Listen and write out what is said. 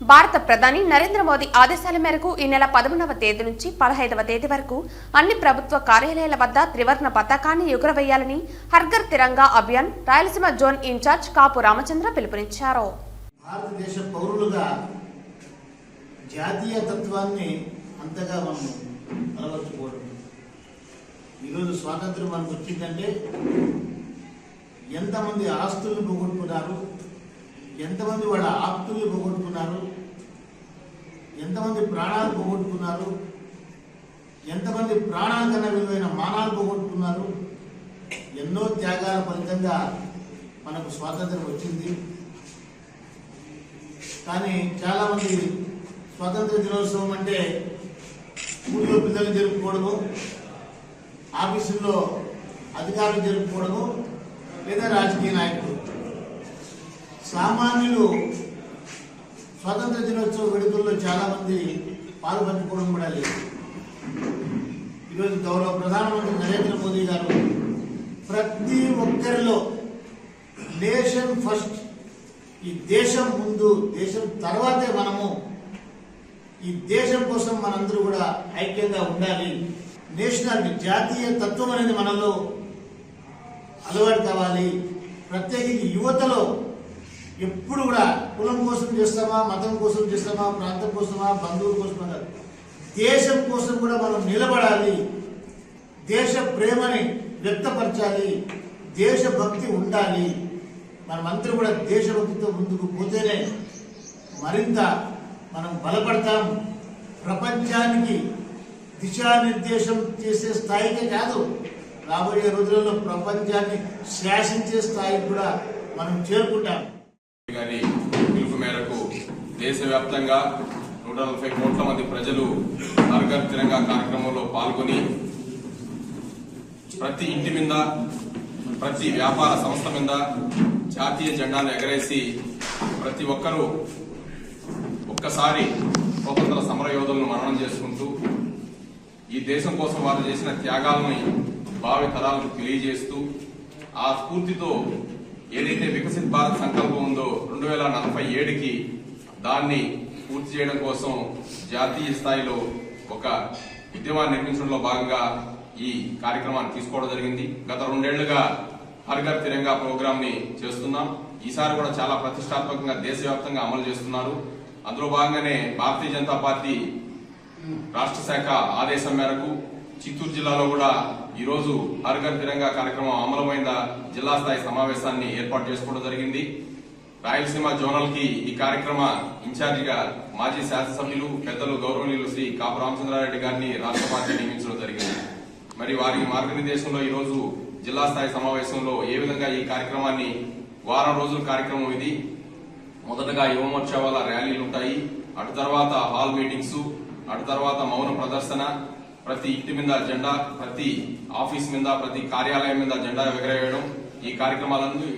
భారత ప్రధాని నరేంద్ర మోదీ ఆదేశాల మేరకు ఈ నెల పదమూడవ తేదీ నుంచి పదహైదవ తేదీ వరకు అన్ని ప్రభుత్వ కార్యాలయాల వద్ద త్రివర్ణ పతాకాన్ని ఎగురవేయాలని హర్ఘర్ తిరంగా అభియాన్ రాయలసీమ జోన్ ఇన్ఛార్జ్ కాపు రామచంద్ర పిలుపునిచ్చారు. భారతదేశ పౌరులుగా జాతీయ తత్వాన్ని అంతగా మనం అలవర్చుకోవడం ఈరోజు స్వాతంత్రం మనకు వచ్చిందంటే ఎంతమంది ఆస్తుల్ని పోగొట్టుకున్నారు ఎంతమంది వాళ్ళ ఆప్తులు పోగొట్టుకున్నారు ఎంతమంది ప్రాణాలు పోగొట్టుకున్నారు? ఎంతమంది ప్రాణాల కన్నా విలువైన మానాలు పోగొట్టుకున్నారు? ఎన్నో త్యాగాల ఫలితంగా మనకు స్వాతంత్రం వచ్చింది. కానీ చాలామంది స్వాతంత్ర దినోత్సవం అంటే ఊళ్ళో పిల్లలు జరుపుకోవడము ఆఫీసుల్లో అధికారులు జరుపుకోవడము లేదా రాజకీయ నాయకులు. సామాన్యులు స్వాతంత్ర దినోత్సవ వేడుకల్లో చాలా మంది పాల్పంచుకోవడం కూడా లేదు. ఈరోజు గౌరవ ప్రధానమంత్రి నరేంద్ర మోదీ గారు ప్రతి ఒక్కరిలో నేషన్ ఫస్ట్ ఈ దేశం ముందు దేశం తర్వాతే మనము ఈ దేశం కోసం మనందరూ కూడా ఐక్యంగా ఉండాలి. నేషనల్ జాతీయ తత్వం అనేది మనలో అలవాటు కావాలి. ప్రత్యేకించి యువతలో ఎప్పుడు కూడా కులం కోసం చేస్తామా మతం కోసం చేస్తామా ప్రాంతం కోసమా బంధువుల కోసమా అన్నారు దేశం కోసం కూడా మనం నిలబడాలి. దేశ ప్రేమని వ్యక్తపరచాలి. దేశభక్తి ఉండాలి. మనమందరూ కూడా దేశభక్తితో ముందుకు పోతేనే మరింత మనం బలపడతాం. ప్రపంచానికి దిశానిర్దేశం చేసే స్థాయికే కాదు రాబోయే రోజులలో ప్రపంచాన్ని శాసించే స్థాయికి కూడా మనం చేరుకుంటాం. గారి పిలుపు మేరకు దేశవ్యాప్తంగా నూట నలభై కోట్ల మంది ప్రజలు హర్ఘర్ తిరంగా కార్యక్రమంలో పాల్గొని ప్రతి ఇంటి మీద ప్రతి వ్యాపార సంస్థ మీద జాతీయ జెండాను ఎగరేసి ప్రతి ఒక్కరూ ఒక్కసారి స్వతంత్ర సమర యోధులను మరణం చేసుకుంటూ ఈ దేశం కోసం వారు చేసిన త్యాగాలని భావి తరాలకు తెలియజేస్తూ ఆ స్ఫూర్తితో ఏదైతే వికసిత్ భారత్ సంకల్పం ఉందో రెండు వేల నలభై ఏడుకి దాన్ని పూర్తి చేయడం కోసం జాతీయ స్థాయిలో ఒక ఉద్యమాన్ని నిర్మించడంలో భాగంగా ఈ కార్యక్రమాన్ని తీసుకోవడం జరిగింది. గత రెండేళ్ళుగా హర్ఘర్ తిరంగా ప్రోగ్రామ్ని చేస్తున్నాం. ఈసారి కూడా చాలా ప్రతిష్టాత్మకంగా దేశవ్యాప్తంగా అమలు చేస్తున్నారు. అందులో భాగంగానే భారతీయ జనతా పార్టీ రాష్ట్ర శాఖ ఆదేశం మేరకు చిత్తూరు జిల్లాలో కూడా ఈ రోజు హర్ఘర్ తిరంగా కార్యక్రమం అమలమైన జిల్లా స్థాయి సమావేశాన్ని ఏర్పాటు చేసుకోవడం జరిగింది. రాయలసీమ జోనల్కి ఈ కార్యక్రమ ఇన్ఛార్జిగా మాజీ శాసనసభ్యులు పెద్దలు గౌరవనీయులు శ్రీ కాపు రామచంద్రారెడ్డి గారిని రాష్ట్ర పార్టీ నియమించడం జరిగింది. మరి వారి మార్గనిర్దేశంలో ఈ రోజు జిల్లా స్థాయి సమావేశంలో ఏ విధంగా ఈ కార్యక్రమాన్ని వారం రోజుల కార్యక్రమం ఇది. మొదటగా యువమోర్చా వాళ్ళ ర్యాలీలు ఉంటాయి. అటు తర్వాత హాల్ మీటింగ్స్ అటు తర్వాత మౌన ప్రదర్శన ప్రతి ఇంటి మీద జెండా ప్రతి ఆఫీస్ మీద ప్రతి కార్యాలయం మీద జెండా ఎగరవేయడం ఈ కార్యక్రమాలన్నీ